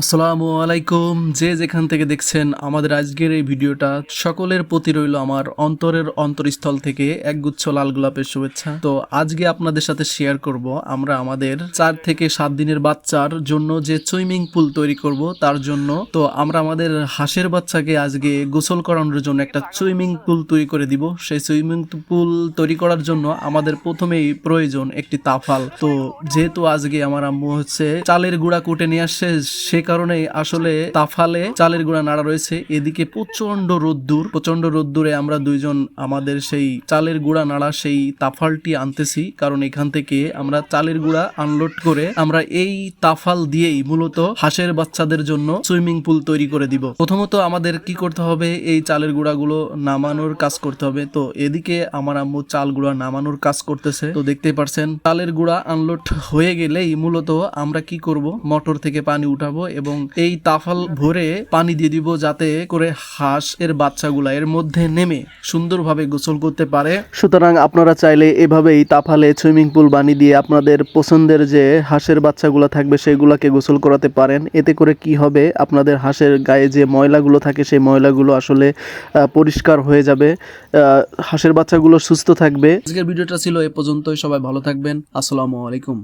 আসসালামু আলাইকুম। যে যেখান থেকে দেখছেন আমাদের আজকের এই ভিডিওটা, সকলের প্রতি রইল আমার অন্তরের অন্তরস্থল থেকে একগুচ্ছ লাল গোলাপের শুভেচ্ছা। তো আজকে আপনাদের সাথে শেয়ার করব আমরা আমাদের চার থেকে সাত দিনের বাচ্চার জন্য যে সুইমিং পুল তৈরি করব, তার জন্য। তো আমরা আমাদের হাঁসের বাচ্চাকে আজকে গোসল করানোর জন্য একটা সুইমিং পুল তৈরি করে দিব। সেই সুইমিং পুল তৈরি করার জন্য আমাদের প্রথমেই প্রয়োজন একটি তাফাল। তো যেহেতু আজকে আমার আম্মু হচ্ছে চালের গুঁড়া কুটে নিয়ে আসছে, সে কারণে আসলে তাফালে চালের গুঁড়া নাড়া রয়েছে। এদিকে প্রচণ্ড রোদ্দুর প্রচণ্ড রোদ্দুরে আমরা দুইজন আমাদের সেই চালের গুঁড়া নাড়া সেই তাফালটি আনতেছি। কারণ এখান থেকে আমরা চালের গুঁড়া আনলোড করে আমরা এই তাফাল দিয়েই মূলত হাঁসের বাচ্চাদের জন্য সুইমিং পুল তৈরি করে দিব। প্রথমত আমাদের কি করতে হবে? এই চালের গুঁড়াগুলো নামানোর কাজ করতে হবে। তো এদিকে আমার আম্মু চাল গুঁড়া নামানোর কাজ করতেছে। তো দেখতে পারছেন, চালের গুঁড়া আনলোড হয়ে গেলেই মূলত আমরা কি করব? মোটর থেকে পানি উঠাবো এবং এই তাফাল ভরে পানি দিয়ে দিব যাতে করে হাঁস এর বাচ্চাগুলা এর মধ্যে নেমে সুন্দরভাবে গোসল করতে পারে। সুতরাং আপনারা চাইলে এভাবেই তাফালে সুইমিং পুল বানিয়ে দিয়ে আপনাদের পছন্দের যে হাঁসের বাচ্চাগুলো থাকবে সেগুলোকে গোসল করাতে পারেন। এতে করে কি হবে? আপনাদের হাঁসের গায়ে যে ময়লাগুলো থাকে সেই ময়লাগুলো আসলে পরিষ্কার হয়ে যাবে। আহ, হাঁসের বাচ্চাগুলো সুস্থ থাকবে। আজকের ভিডিওটা ছিল এ পর্যন্তই। সবাই ভালো থাকবেন। আসসালামু আলাইকুম।